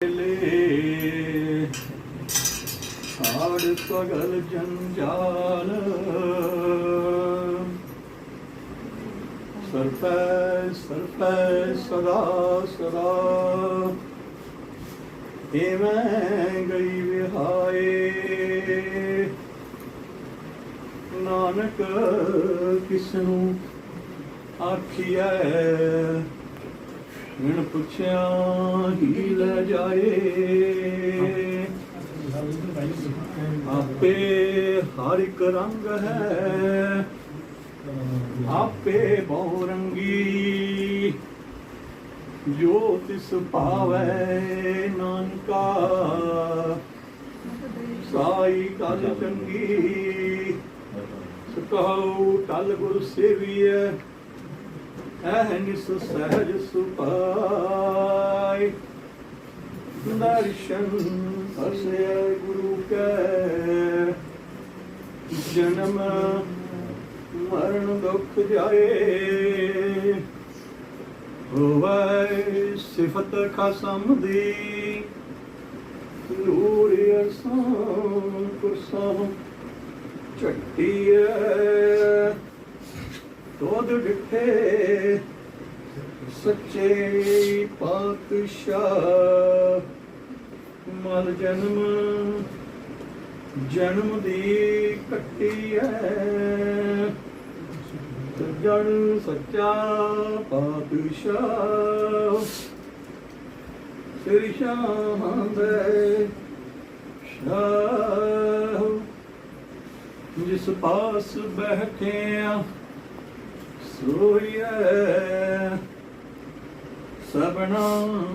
ਲੈ ਸਾੜ ਸਗਲ ਜੰਜਾਲ ਸਰਪੈ ਸਰਪੈ ਸਦਾ ਸਦਾ ਏਵੇਂ ਗਈ ਵਿਹਾਏ ਨਾਨਕ ਕਿਸ ਨੂੰ ਆਖੀਐ ਵਿਣ ਪੁੱਛਿਆ ਹੀ ਲੈ ਜਾਏ। ਆਪੇ ਹਰ ਇੱਕ ਰੰਗ ਹੈ। ਆਪੇ ਬਹੁ ਰੰਗੀ ਜੋ ਤਿਸ ਭਾਵੈ ਨਾਨਕਾ। ਸਾਈ ਕਲ ਚੰਗੀ ਸੁਕਹਉ ਟਲ ਗੁਰ ਸੇਵੀਐ। ਐ ਨਿਸ ਸਹਿਜ ਸੁਪਾਈ। ਦਰਸ਼ਨ ਅਸੇ ਗੁਰੂ ਕੈ, ਜਨਮ ਮਰਨ ਦੁਖ ਜਾਏ। ਹੋਵੇ ਸਿਫਤ ਖਸਮ ਦੀ, ਨੂਰ ਅਸਾਂ ਕੁਰਸਾਂ ਝੱਟੀਏ ਤੋਦ ਡਿਠੇ, ਸੱਚੇ ਪਾਤਸ਼ਾਹ। ਮਲ ਜਨਮ ਜਨਮ ਦੀ ਕੱਟੀ ਐ। ਜਨ ਸੱਚਾ ਪਾਤਸ਼ਾਹ। ਸ੍ਰੀ ਸ਼ਾਹਾਂ ਦੇ ਸ਼ਾਹ। ਜਿਸ ਪਾਸ ਬੈਠਿਆ ਸੋਈਐ। ਸਬਨਾ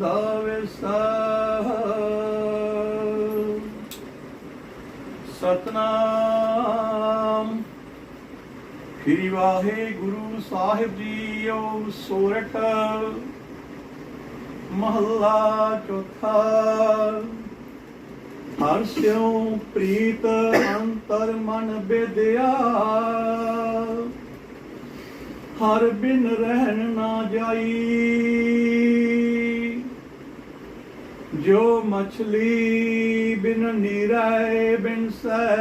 ਦਾ ਵਿਸਾ ਸਤਨਾਮ। ਸ੍ਰੀ ਵਾਹਿਗੁਰੂ ਸਾਹਿਬ ਜੀਓ ਸੋਰਠ। ਮਹੱਲਾ ਚੌਥਾ। ਹਰ ਸਿਉ ਪ੍ਰੀਤ ਅੰਤਰ ਮਨ ਬੇਦਿਆ। ਹਰ ਬਿਨ ਰਹਿਣ ਨਾ ਜਾਈ। ਜੋ ਮਛਲੀ ਬਿਨ ਨੀਰੇ ਬਿਨ ਸੈ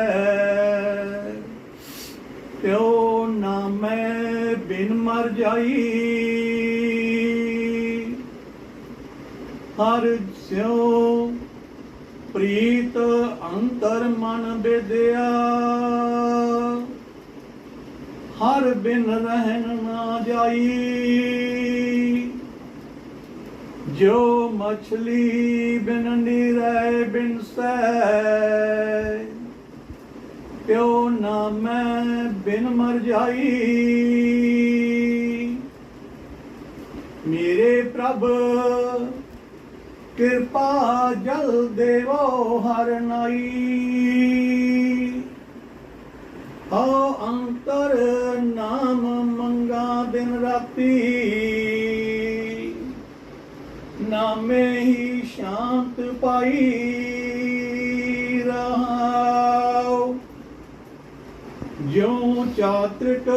ਤਿਉ ਨਾਮੈ ਬਿਨ ਮਰ ਜਾਈ। ਹਰ ਸਿਉ ਪ੍ਰੀਤ ਅੰਤਰ ਮਨ ਬੇਦਿਆ। ਹਰ ਬਿਨ ਰਹਿਣ ਨਾ ਜਾਈ। ਜੋ ਮਛਲੀ ਬਿਨ ਨੀਰੇ ਬਿਨ ਸੈ ਪਿਓ ਨਾ ਮੈਂ ਬਿਨ ਮਰ ਜਾਈ। ਮੇਰੇ ਪ੍ਰਭ, ਕਿਰਪਾ ਜਲ ਦੇਵੋ ਹਰ ਨਾਈ। ਹਉ ਅੰਤਰ ਨਾਮ ਮੰਗਾ ਦਿਨ ਰਾਤੀ। ਨਾਮੇ ਹੀ ਸ਼ਾਂਤ ਪਾਈ ਰਹਾਉ ਜਿਉ ਚਾਤ੍ਰਿਕ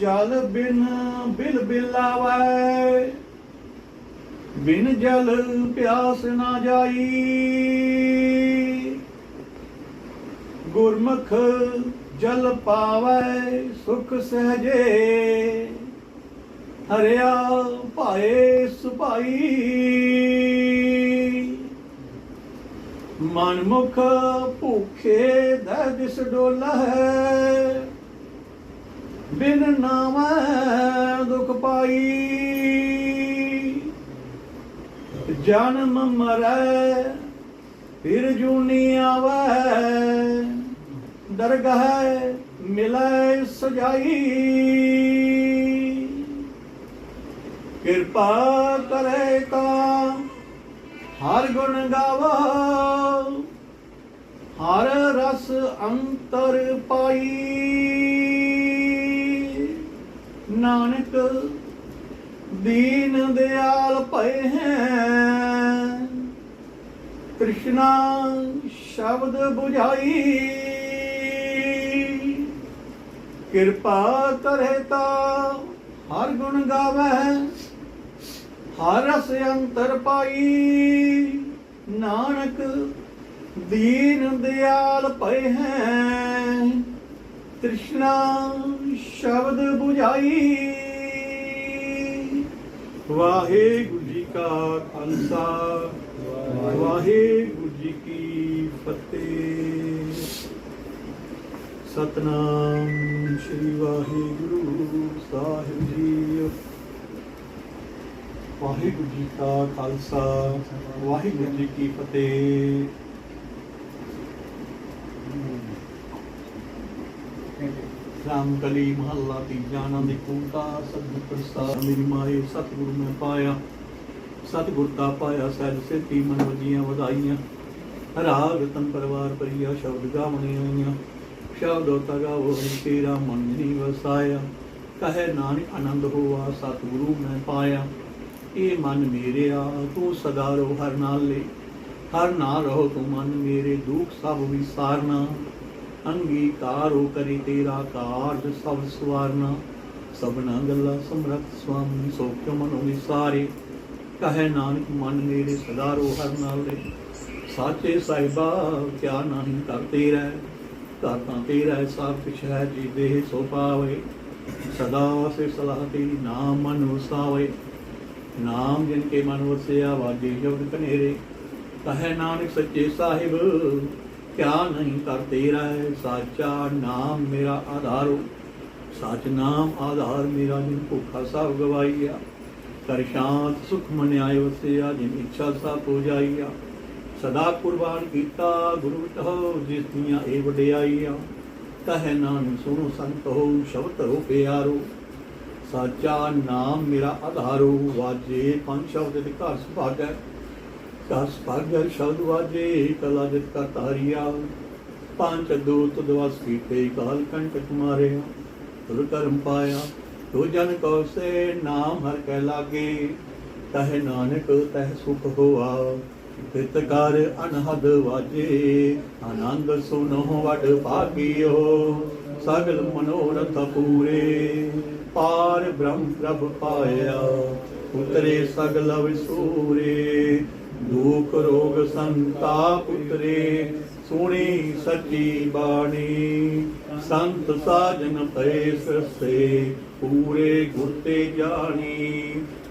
ਜਲ ਬਿਨ ਬਿਲ ਬਿਲਾਵੈ, ਬਿਨ ਜਲ ਪਿਆਸ ਨਾ ਜਾਈ। ਗੁਰਮੁਖ ਜਲ ਪਾਵੈ ਸੁਖ ਸਹਜੇ। ਹਰਿਆ ਭਾਏ ਸੁਭਾਈ। ਮਨ ਮੁਖ ਭੂਖੇ ਦਹਿ ਦਿਸ ਡੋਲੈ ਬਿਨ ਨਾਮੈ ਦੁਖ ਪਾਈ। ਜਨਮ ਮਰੈ, ਫਿਰ ਜੂਨੀ ਆਵੈ। ਦਰਗਾਹ ਮਿਲੈ ਸਜਾਈ। ਕਿਰਪਾ ਕਰੇ ਤਾਂ ਹਰ ਗੁਣ ਗਾਵਾ, ਹਰ ਰਸ ਅੰਤਰ ਪਾਈ। ਨਾਨਕ, ਦੀਨ ਦਿਆਲ ਭਏ ਹੈ। ਕ੍ਰਿਸ਼ਨਾ ਸ਼ਬਦ 부ਝਾਈ ਕਿਰਪਾ ਕਰੇ ਤਾ ਹਰ ਗੁਣ ਗਾਵੇ ਹਰ ਰਸ ਅੰਤਰ ਪਾਈ। ਨਾਨਕ ਦੀਨ ਦਿਆਲ ਪਏ ਹੈ, ਤ੍ਰਿਸ਼ਨਾ ਸ਼ਬਦ 부ਝਾਈ ਵਾਹਿਗੁਰੂ ਜੀ ਕਾ ਖਾਲਸਾ, ਵਾਹਿਗੁਰੂ ਜੀ ਕੀ ਫਤਿਹ। ਸਤਨਾਮ ਸ੍ਰੀ ਵਾਹਿਗੁਰੂ ਸਾਹਿਬ ਜੀ। ਵਾਹਿਗੁਰੂ ਜੀ ਕਾ ਖਾਲਸਾ, ਵਾਹਿਗੁਰੂ ਜੀ ਕੀ ਫਤਿਹ। ਰਾਮ ਕਲੀ ਮਹੱਲਾ ਤੀਜਾ ਆਨੰਦ ਕੂੰਕਾ ਸਤਿਗੁਰ ਪ੍ਰਸਾਦ, ਮੇਰੀ ਮਾਏ, ਸਤਿਗੁਰੂ ਮੈਂ ਪਾਇਆ। ਸਤਿਗੁਰ ਦਾ ਪਾਇਆ ਸਹਿਜ ਸਿੱਧੀ ਮਨ ਵਜੀਆਂ ਵਧਾਈਆਂ। ਰਾਗ ਰਤਨ ਪਰਵਾਰ ਪਰਿਆ ਸ਼ਬਦ ਗਾਵਣੇ ਆਈਆਂ। ਸ਼ਬਦ ਤਗਾਵੋ ਤੇਰਾ ਮਨ ਨਹੀਂ ਵਸਾਇਆ। ਕਹੇ ਨਾਨਕ, ਆਨੰਦ ਹੋਆ, ਸਤਿਗੁਰੂ ਮੈਂ ਪਾਇਆ। ਇਹ ਮਨ ਮੇਰਿਆ ਤੂੰ ਸਦਾ ਰੋ ਹਰ ਨਾਲੇ। ਹਰ ਨਾਲ ਰਹੋ ਤੂੰ ਮਨ ਮੇਰੇ, ਦੁੱਖ ਸਭ ਵਿਸਾਰਨਾ। ਅੰਗੀਕਾਰੋ ਕਰੀ ਤੇਰਾ ਕਾਰਜ ਸਭ ਸਵਾਰਨਾ। ਸਭਨਾ ਗੱਲਾਂ ਸਮਰੱਥ ਸੁਆਮੀ ਸੋਖਿ ਮਨੋ ਵਿਸਾਰੇ ਕਹੇ ਨਾਨਕ, ਮਨ ਮੇਰੇ ਸਦਾ ਰੋ ਹਰ ਨਾਲੇ। ਸਾਚੇ ਸਾਹਿਬਾ ਕਿਆ ਨਹੀਂ ਕਰਤੇ ਰਹਿ। ਘਰ ਤੇਰਾ ਹੈ, ਸਭ ਕੁਛ ਹੈ ਜੀ ਦੇਹ ਸੋ ਪਾਵੇ ਸਦਾ ਸੇ ਸਲਾਹ ਤੇਰੀ ਨਾਮ ਮਨ ਵਸਾਵੇ ਨਾਮ ਜਿਨ ਕੇ ਮਨ ਵਸਿਆ ਵਾਜੇ ਜੁਗ ਕਨੇਰੇ ਕਹੇ ਨਾਨਕ ਸੱਚੇ ਸਾਹਿਬ ਕਿਆ ਨਹੀਂ ਕਰ ਤੇਰਾ ਹੈ ਸਾਚਾ ਨਾਮ ਮੇਰਾ ਆਧਾਰੋ। ਸਚ ਨਾਮ ਆਧਾਰ ਮੇਰਾ ਜਿਨ ਭੁੱਖਾ ਸਭ ਗਵਾਈਆ। ਕਰ ਸ਼ਾਂਤ ਸੁਖ ਮਨ ਆਇਓ ਵਸਿਆ ਜਿਨ ਇੱਛਾ ਸਭ ਹੋ ਜਾਈਆ। ਸਦਾ ਕੁਰਬਾਨ ਕੀਤਾ ਗੁਰੂ ਤੋ ਜਿਸ ਦੀਆਂ ਇਹ ਵਡਿਆਈਆਂ ਕਹੇ ਨਾਨਕ ਸੁਣੋ ਸੰਤ ਹੋ, ਸ਼ਬਦ ਹੋ ਪਿਆਰੋ। ਸਾਚਾ ਨਾਮ ਮੇਰਾ ਆਧਾਰੋ, ਵਾਜੇ ਪੰਜ ਸ਼ਬਦ ਦੇ ਘਰ ਸੁਭਾਗੈ। ਦਸ ਭਾਗਰ ਸ਼ਬਦ ਵਾਜੇ ਕਲਾ ਜਿਤ ਕਾ ਤਾਰੀਆ। ਪੰਜ ਦੂਤ ਦਵਸ ਕੀਤੇ ਕਾਲ ਕੰਟਕ ਮਾਰਿਆ ਤੁਰ ਕਰਮ ਪਾਇਆ, ਤੋ ਜਨ ਕੋ ਸੇ ਨਾਮ ਹਰ ਕੈ ਲਾਗੇ। ਤਹ ਨਾਨਕ ਤਹ ਸੁਖ ਹੋਆ। ਤਿਤ ਅਨਹਦ ਵਾਜੇ, ਆਨੰਦ ਸੁਨੋ ਵਡ ਭਾਗਿਓ, ਸਗਲ ਮਨੋਰਥ ਪੂਰੇ। ਪਾਰ ਬ੍ਰਹਮ ਪ੍ਰਭ ਪਾਇਆ, ਉਤਰੇ ਸਗਲ ਵਿਸੂਰੇ। ਦੁਖ ਰੋਗ ਸੰਤਾਪ ਉਤਰੇ, ਸੁਣੀ ਸੱਚੀ ਬਾਣੀ। ਸੰਤ ਸਾਜਨ ਪਏ ਸਰਸੇ ਪੂਰੇ ਗੁਰ ਤੇ ਜਾਣੀ।